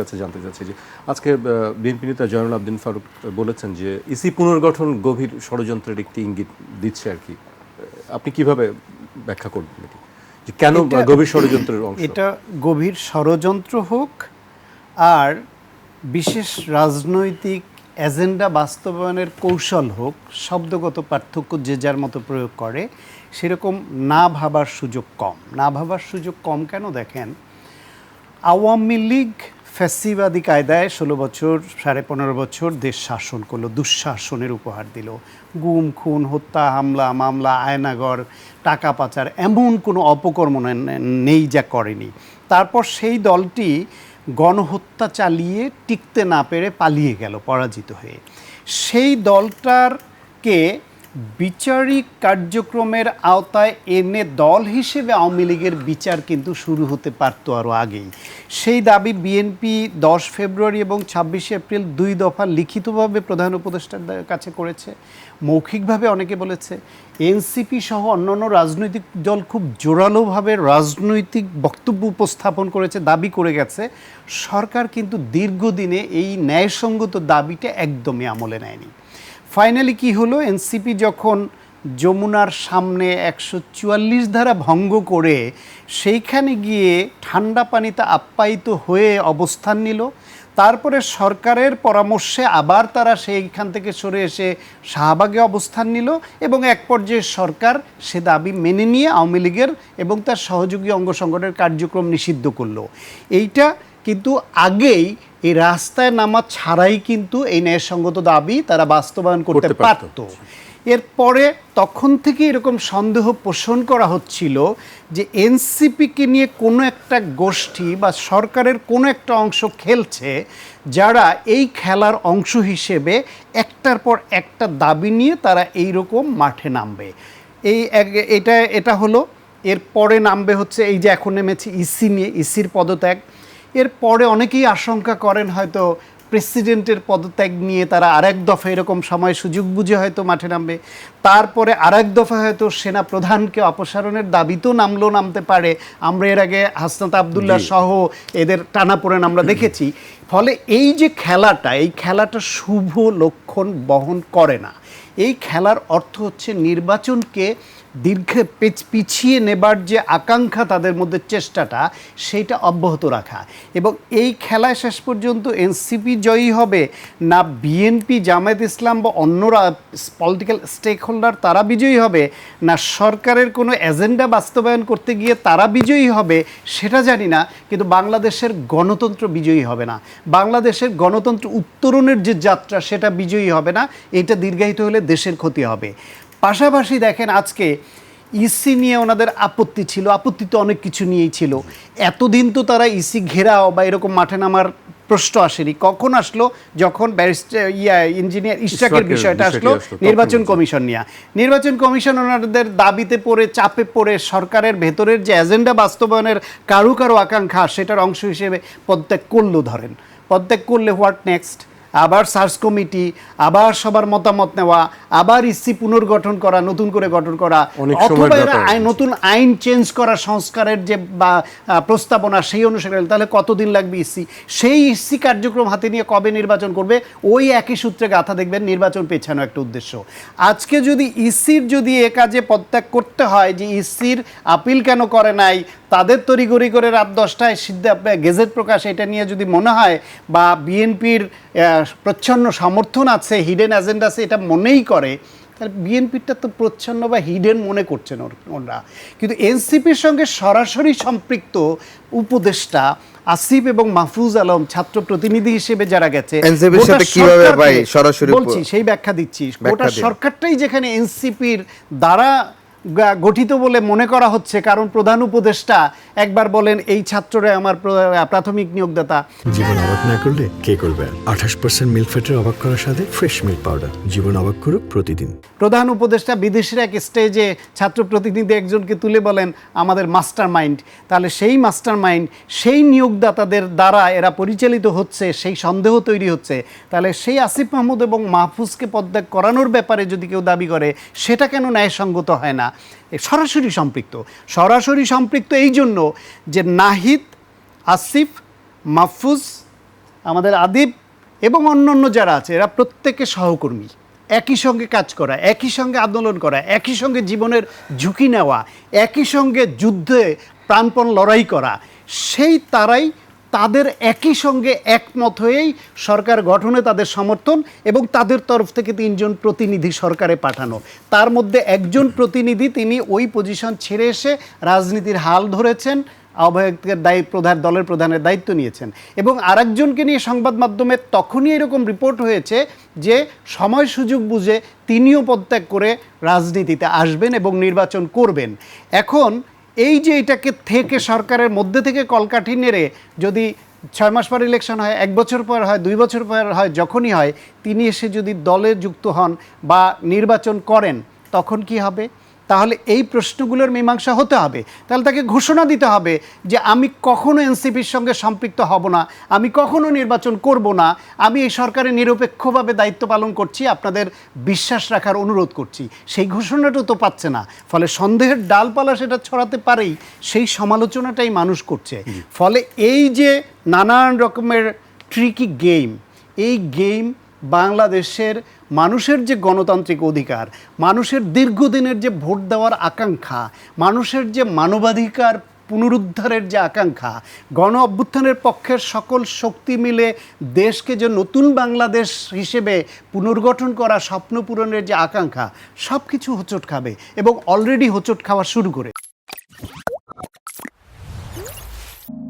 কাছে জানতে চাচ্ছি যে আজকে বিএনপি নেতা জয়নুল আবদিন ফারুক বলেছেন যে ইসি পুনর্গঠন গভীর ষড়যন্ত্রের একটি ইঙ্গিত দিচ্ছে আর কি। আপনি কীভাবে ব্যাখ্যা করবেন এটি? যে কেন গভীর ষড়যন্ত্রের অংশ? এটা গভীর ষড়যন্ত্র হোক আর বিশেষ রাজনৈতিক এজেন্ডা বাস্তবায়নের কৌশল হোক শব্দগত পার্থক্য যে যার মতো প্রয়োগ করে সেরকম না ভাবার সুযোগ কম। না ভাবার সুযোগ কম কেন দেখেন? আওয়ামী লীগ ফ্যাসিবাদী কায়দায় ষোলো বছর, সাড়ে পনেরো বছর দেশ শাসন করল, দুঃশাসনের উপহার দিল। গুম, খুন, হত্যা, হামলা, মামলা, আয়নাগর, টাকা পাচার এমন কোনো অপকর্ম নেই যা করেনি। তারপর সেই দলটি গণহত্যা চালিয়ে টিকতে না পেরে পালিয়ে গেল, পরাজিত হয়ে। সেই দলটারকে বিচারিক কার্যক্রমের আওতায় এনে দল হিসেবে আওয়ামী লীগের বিচার কিন্তু শুরু হতে পারত আরও আগেই। সেই দাবি বিএনপি দশ ফেব্রুয়ারি এবং ছাব্বিশে এপ্রিল দুই দফা লিখিতভাবে প্রধান উপদেষ্টার কাছে করেছে। মৌখিকভাবে অনেকে বলেছে, এনসিপি সহ অন্যান্য রাজনৈতিক দল খুব জোরালোভাবে রাজনৈতিক বক্তব্য উপস্থাপন করেছে, দাবি করে গেছে। সরকার কিন্তু দীর্ঘদিনে এই ন্যায়সঙ্গত দাবিটা একদমই আমলে নেয়নি। ফাইনালি কি হলো? এনসিপি যখন যমুনার সামনে একশো চুয়াল্লিশ ধারা ভঙ্গ করে, সেইখানে গিয়ে ঠান্ডা পানিতে আপ্যায়িত হয়ে অবস্থান নিল। তারপরে সরকারের পরামর্শে আবার তারা সেইখান থেকে সরে এসে শাহবাগে অবস্থান নিল এবং এক পর্যায়ে সরকার সে দাবি মেনে নিয়ে আওয়ামী লীগের এবং তার সহযোগী অঙ্গ সংগঠনের কার্যক্রম নিষিদ্ধ করল। এইটা কিন্তু আগেই এই রাস্তায় নামা ছাড়াই কিন্তু এই ন্যায়সঙ্গত দাবি তারা বাস্তবায়ন করতে পারত। এরপরে তখন থেকে এরকম সন্দেহ পোষণ করা হচ্ছিল যে এনসিপিকে নিয়ে কোনো একটা গোষ্ঠী বা সরকারের কোনো একটা অংশ খেলছে যারা এই খেলার অংশ হিসেবে একটার পর একটা দাবি নিয়ে তারা এই রকম মাঠে নামবে। এই এটা এটা হলো। এরপরে নামবে হচ্ছে এই যে এখন নেমেছে ইসি নিয়ে ইসির পদত্যাগ। এরপরে অনেকেই আশঙ্কা করেন হয়তো প্রেসিডেন্টের পদত্যাগ নিয়ে তারা আরেক দফা এরকম সময় সুযোগ বুঝে হয়তো মাঠে নামবে। তারপরে আরেক দফা হয়তো সেনা প্রধানকে অপসারণের দাবিতেও নামলো নামতে পারে। আমরা এর আগে হাসনাত আবদুল্লাহ সহ এদের টানাপোড়েন আমরা দেখেছি। ফলে এই যে খেলাটা এই খেলাটা শুভ লক্ষণ বহন করে না। এই খেলার অর্থ হচ্ছে নির্বাচনকে দীর্ঘ পিছিয়ে নেবার যে আকাঙ্ক্ষা তাদের মধ্যে চেষ্টাটা, সেইটা অব্যাহত রাখা। এবং এই খেলায় শেষ পর্যন্ত এনসিপি জয়ী হবে না বিএনপি, জামায়াত ইসলাম বা অন্যরা পলিটিক্যাল স্টেক হোল্ডার তারা বিজয়ী হবে, না সরকারের কোনো এজেন্ডা বাস্তবায়ন করতে গিয়ে তারা বিজয়ী হবে, সেটা জানি না, কিন্তু বাংলাদেশের গণতন্ত্র বিজয়ী হবে না। বাংলাদেশের গণতন্ত্র উত্তরণের যে যাত্রা, সেটা বিজয়ী হবে না, এটা দীর্ঘায়িত হলে দেশের ক্ষতি হবে। পাশাপাশি দেখেন আজকে ইসি নিয়ে ওনাদের আপত্তি ছিল। আপত্তি তো অনেক কিছু নিয়েই ছিল। এতদিন তো তারা ইসি ঘেরাও বা এরকম মাঠে নামার প্রশ্ন আসেনি। কখন আসলো? যখন ব্যারিস্টার ইয়া ইঞ্জিনিয়ার ইশরাকের বিষয়টা আসলো আসলো, নির্বাচন কমিশন নিয়ে। নির্বাচন কমিশন ওনাদের দাবিতে পড়ে চাপে পড়ে সরকারের ভেতরের যে এজেন্ডা বাস্তবায়নের কারও কারও আকাঙ্ক্ষা সেটার অংশ হিসেবে পদত্যাগ করল ধরেন। পদত্যাগ করলে হোয়াট নেক্সট আবার সার্চ কমিটি আবার সবার মতামত নেওয়া আবার ইসি পুনর্গঠন করা নতুন করে গঠন করা অথবা নতুন আইন চেঞ্জ করা সংস্কারের যে বা প্রস্তাবনা সেই অনুসারে তাহলে কতদিন লাগবে ইসি? সেই ইসি কার্যক্রম হাতে নিয়ে কবে নির্বাচন করবে? ওই একই সূত্রে গাথা দেখবেন নির্বাচন পেছানো একটা উদ্দেশ্য। আজকে যদি ইসির যদি এ কাজে পদত্যাগ করতে হয় যে ইসির আপিল কেন করে নাই তাদের তড়িগড়ি করে রাত দশটায় সিদ্ধ গেজেট প্রকাশ এটা নিয়ে যদি মনে হয় বা বিএনপির প্রচ্ছন্ন সমর্থন আছে হিডেন এজেন্ডা আছে এটা মনেই করে তাহলে বিএনপিটা তো প্রচ্ছন্ন বা হিডেন মনে করছেন ওর- ওরা। কিন্তু এনসিপির সঙ্গে সরাসরি সম্পৃক্ত উপদেষ্টা আসিফ এবং মাহফুজ আলম ছাত্র প্রতিনিধি হিসেবে যারা গেছে NCP সাথে কীভাবে ভাই সরাসরি বলছি সেই ব্যাখ্যা দিচ্ছি। গোটা সরকারটাই যেখানে এনসিপির দ্বারা গঠিত বলে মনে করা হচ্ছে কারণ প্রধান উপদেষ্টা একবার বলেন এই ছাত্ররা আমার প্রাথমিক নিয়োগদাতা। জীবন অবাক না করলে কে করবে? আঠাশ পার্সেন্ট মিল্ক ফ্যাটের অবাক করার সাথে ফ্রেশ মিল্ক পাউডার জীবন অবাক করুক প্রতিদিন। প্রধান উপদেষ্টা বিদেশের এক স্টেজে ছাত্র প্রতিনিধি একজনকে তুলে বলেন আমাদের মাস্টার মাইন্ড তাহলে সেই মাস্টার মাইন্ড সেই নিয়োগদাতাদের দ্বারা এরা পরিচালিত হচ্ছে সেই সন্দেহ তৈরি হচ্ছে। তাহলে সেই আসিফ মাহমুদ এবং মাহফুজকে পদত্যাগ করানোর ব্যাপারে যদি কেউ দাবি করে সেটা কেন ন্যায়সঙ্গত হয় না? সরাসরি সম্পৃক্ত। সরাসরি সম্পৃক্ত এই জন্য যে নাহিদ, আসিফ, মাহফুজ, আমাদের আদিব এবং অন্যান্য যারা আছে, এরা প্রত্যেকে সহকর্মী। একই সঙ্গে কাজ করা, একই সঙ্গে আন্দোলন করা, একই সঙ্গে জীবনের ঝুঁকি নেওয়া, একই সঙ্গে যুদ্ধে প্রাণপণ লড়াই করা, সেই তারাই তাদের একই সঙ্গে একমত হয়েই সরকার গঠনে তাদের সমর্থন এবং তাদের তরফ থেকে তিনজন প্রতিনিধি সরকারে পাঠানো। তার মধ্যে একজন প্রতিনিধি তিনি ওই পজিশন ছেড়ে এসে রাজনীতির হাল ধরেছেন আহ্বায়কের দায়ী প্রধান দলের প্রধানের দায়িত্ব নিয়েছেন। এবং আরেকজনকে নিয়ে সংবাদ মাধ্যমে তখনই এরকম রিপোর্ট হয়েছে যে সময় সুযোগ বুঝে তিনিও পদত্যাগ করে রাজনীতিতে আসবেন এবং নির্বাচন করবেন। এখন এই যে এটাকে থেকে সরকারের মধ্যে থেকে কলকাঠি নেড়ে যদি ছয় মাস পর ইলেকশন হয়, এক বছর পর হয়, দুই বছর পর হয়, যখনই হয়, তিনি এসে যদি দলে যুক্ত হন বা নির্বাচন করেন, তখন কি হবে? তাহলে এই প্রশ্নগুলোর মীমাংসা হতে হবে। তাহলে তাকে ঘোষণা দিতে হবে যে আমি কখনো এনসিপির সঙ্গে সম্পৃক্ত হব না আমি কখনো নির্বাচন করব না আমি এই সরকারে নিরপেক্ষভাবে দায়িত্ব পালন করছি আপনাদের বিশ্বাস রাখার অনুরোধ করছি। সেই ঘোষণাটা তো পাচ্ছে না। ফলে সন্দেহের ডালপালা সেটা ছড়াতে পারেই সেই সমালোচনাটাই মানুষ করছে। ফলে এই যে নানান রকমের ট্রিকি গেম এই গেম বাংলাদেশের মানুষের যে গণতান্ত্রিক অধিকার, মানুষের দীর্ঘদিনের যে ভোট দেওয়ার আকাঙ্ক্ষা, মানুষের যে মানবাধিকার পুনরুদ্ধারের যে আকাঙ্ক্ষা, গণ অভ্যুত্থানের পক্ষের সকল শক্তি মিলে দেশকে যে নতুন বাংলাদেশ হিসেবে পুনর্গঠন করা, স্বপ্ন পূরণের যে আকাঙ্ক্ষা সব কিছু হোঁচট খাবে এবং অলরেডি হোঁচট খাওয়া শুরু করে।